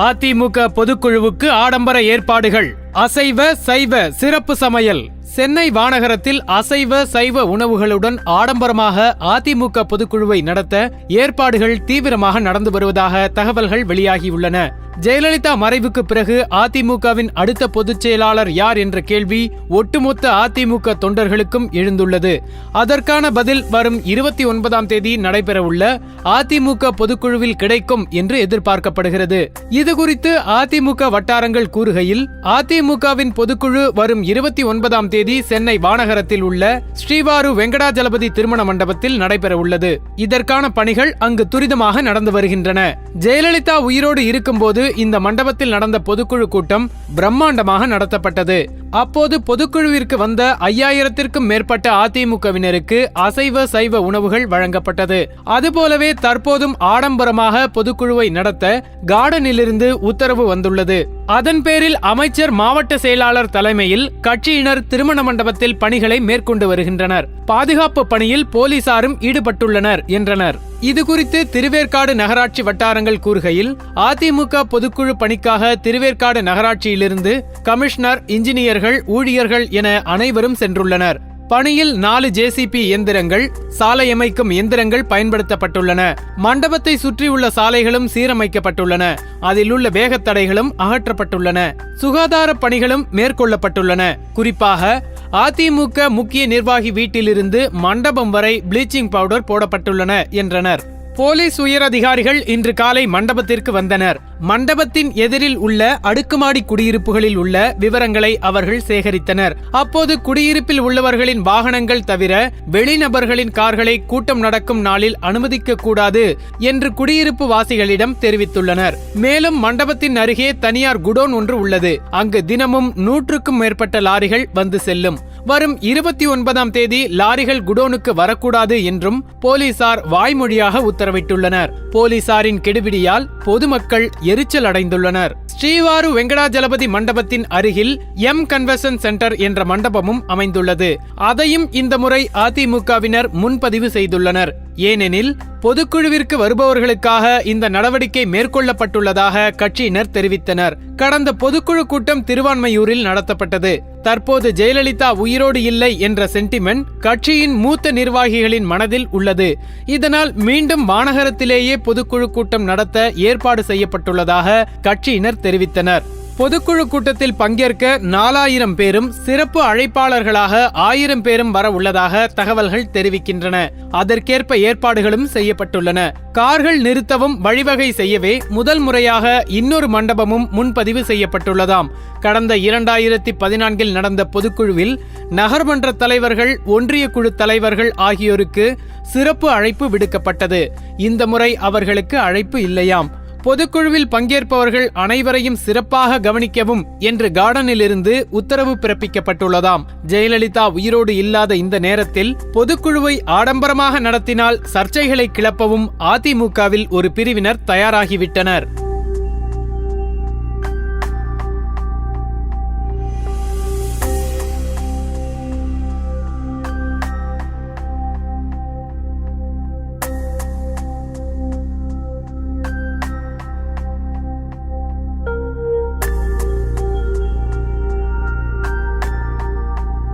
அதிமுக பொதுக்குழுவுக்கு ஆடம்பர ஏற்பாடுகள். அசைவ சைவ சிறப்பு சமையல். சென்னை வானகரத்தில் அசைவ சைவ உணவுகளுடன் ஆடம்பரமாக அதிமுக பொதுக்குழுவை நடத்த ஏற்பாடுகள் தீவிரமாக நடந்து வருவதாக தகவல்கள் வெளியாகியுள்ளன. ஜெயலலிதா மறைவுக்கு பிறகு அதிமுகவின் அடுத்த பொதுச் செயலாளர் யார் என்ற கேள்வி ஒட்டுமொத்த அதிமுக தொண்டர்களுக்கும் எழுந்துள்ளது. அதற்கான பதில் வரும் இருபத்தி ஒன்பதாம் தேதி நடைபெறவுள்ள அதிமுக பொதுக்குழுவில் கிடைக்கும் என்று எதிர்பார்க்கப்படுகிறது. இதுகுறித்து அதிமுக வட்டாரங்கள் கூறுகையில் அதிமுகவின் பொதுக்குழு வரும் இருபத்தி ஒன்பதாம் தேதி சென்னை வானகரத்தில் உள்ள ஸ்ரீவாரு வெங்கடாஜலபதி திருமண மண்டபத்தில் நடைபெறவுள்ளது. இதற்கான பணிகள் அங்கு துரிதமாக நடந்து வருகின்றன. ஜெயலலிதா உயிரோடு இருக்கும்போது இந்த மண்டபத்தில் நடந்த பொதுக்குழு கூட்டம் பிரம்மாண்டமாக நடத்தப்பட்டது. அப்போது பொதுக்குழுவிற்கு வந்த ஐயாயிரத்திற்கும் மேற்பட்ட அதிமுகவினருக்கு அசைவ சைவ உணவுகள் வழங்கப்பட்டது. அதுபோலவே தற்போதும் ஆடம்பரமாக பொதுக்குழுவை நடத்த கார்டனிலிருந்து உத்தரவு வந்துள்ளது. அதன் பேரில் அமைச்சர் மாவட்ட செயலாளர் தலைமையில் கட்சியினர் திருமண மண்டபத்தில் பணிகளை மேற்கொண்டு வருகின்றனர். பாதுகாப்பு பணியில் போலீசாரும் ஈடுபட்டுள்ளனர் என்றனர். இதுகுறித்து திருவேற்காடு நகராட்சி வட்டாரங்கள் கூறுகையில் அதிமுக பொதுக்குழு பணிக்காக திருவேற்காடு நகராட்சியிலிருந்து கமிஷனர் இன்ஜினியர்கள் ஊழியர்கள் என அனைவரும் சென்றுள்ளனர். பணியில் நாலு ஜேசிபி இயந்திரங்கள் சாலை அமைக்கும் இயந்திரங்கள் பயன்படுத்தப்பட்டுள்ளன. மண்டபத்தை சுற்றியுள்ள சாலைகளும் சீரமைக்கப்பட்டுள்ளன. அதில் உள்ள வேகத்தடைகளும் அகற்றப்பட்டுள்ளன. சுகாதார பணிகளும் மேற்கொள்ளப்பட்டுள்ளன. குறிப்பாக அதிமுக முக்கிய நிர்வாகி வீட்டிலிருந்து மண்டபம் வரை ப்ளீச்சிங் பவுடர் போடப்பட்டுள்ளன என்றனர். போலீஸ் உயரதிகாரிகள் இன்று காலை மண்டபத்திற்கு வந்தனர். மண்டபத்தின் எதிரில் உள்ள அடுக்குமாடி குடியிருப்புகளில் உள்ள விவரங்களை அவர்கள் சேகரித்தனர். அப்போது குடியிருப்பில் உள்ளவர்களின் வாகனங்கள் தவிர வெளிநபர்களின் கார்களை கூட்டம் நடக்கும் நாளில் அனுமதிக்க கூடாது என்று குடியிருப்பு வாசிகளிடம் தெரிவித்துள்ளனர். மேலும் மண்டபத்தின் அருகே தனியார் குடோன் ஒன்று உள்ளது. அங்கு தினமும் நூற்றுக்கும் மேற்பட்ட லாரிகள் வந்து செல்லும். வரும் இருபத்தி ஒன்பதாம் தேதி லாரிகள் குடோனுக்கு வரக்கூடாது என்றும் போலீசார் வாய்மொழியாக உத்தரவிட்டுள்ளனர். போலீசாரின் கெடுபிடியால் பொதுமக்கள் எரிச்சல் அடைந்துள்ளனர். ஸ்ரீவாரு வெங்கடாஜலபதி மண்டபத்தின் அருகில் எம் கன்வென்ஷன் சென்டர் என்ற மண்டபமும் அமைந்துள்ளது. அதையும் இந்த முறை அதிமுகவினர் முன்பதிவு செய்துள்ளனர். ஏனெனில் பொதுக்குழுவிற்கு வருபவர்களுக்காக இந்த நடவடிக்கை மேற்கொள்ளப்பட்டுள்ளதாக கட்சியினர் தெரிவித்தனர். கடந்த பொதுக்குழு கூட்டம் திருவான்மையூரில் நடத்தப்பட்டது. தற்போது ஜெயலலிதா உயிரோடு இல்லை என்ற சென்டிமெண்ட் கட்சியின் மூத்த நிர்வாகிகளின் மனதில் உள்ளது. இதனால் மீண்டும் மாநகரத்திலேயே பொதுக்குழு கூட்டம் நடத்த ஏற்பாடு செய்யப்பட்டுள்ளதாக கட்சியினர் தெரிவித்தனர். பொதுக்குழு கூட்டத்தில் பங்கேற்க நாலாயிரம் பேரும் சிறப்பு அழைப்பாளர்களாக ஆயிரம் பேரும் வர உள்ளதாக தகவல்கள் தெரிவிக்கின்றன. அதற்கேற்ப ஏற்பாடுகளும் செய்யப்பட்டுள்ளன. கார்கள் நிறுத்தவும் வழிவகை செய்யவே முதல் முறையாக இன்னொரு மண்டபமும் முன்பதிவு செய்யப்பட்டுள்ளதாம். கடந்த இரண்டாயிரத்தி பதினான்கில் நடந்த பொதுக்குழுவில் நகர்மன்ற தலைவர்கள் ஒன்றிய குழு தலைவர்கள் ஆகியோருக்கு சிறப்பு அழைப்பு விடுக்கப்பட்டது. இந்த முறை அவர்களுக்கு அழைப்பு இல்லையாம். பொதுக்குழுவில் பங்கேற்பவர்கள் அனைவரையும் சிறப்பாக கவனிக்கவும் என்று கார்டனிலிருந்து உத்தரவு பிறப்பிக்கப்பட்டுள்ளதாம். ஜெயலலிதா உயிரோடு இல்லாத இந்த நேரத்தில் பொதுக்குழுவை ஆடம்பரமாக நடத்தினால் சர்ச்சைகளை கிளப்பவும் அதிமுகவில் ஒரு பிரிவினர் தயாராகிவிட்டனர்.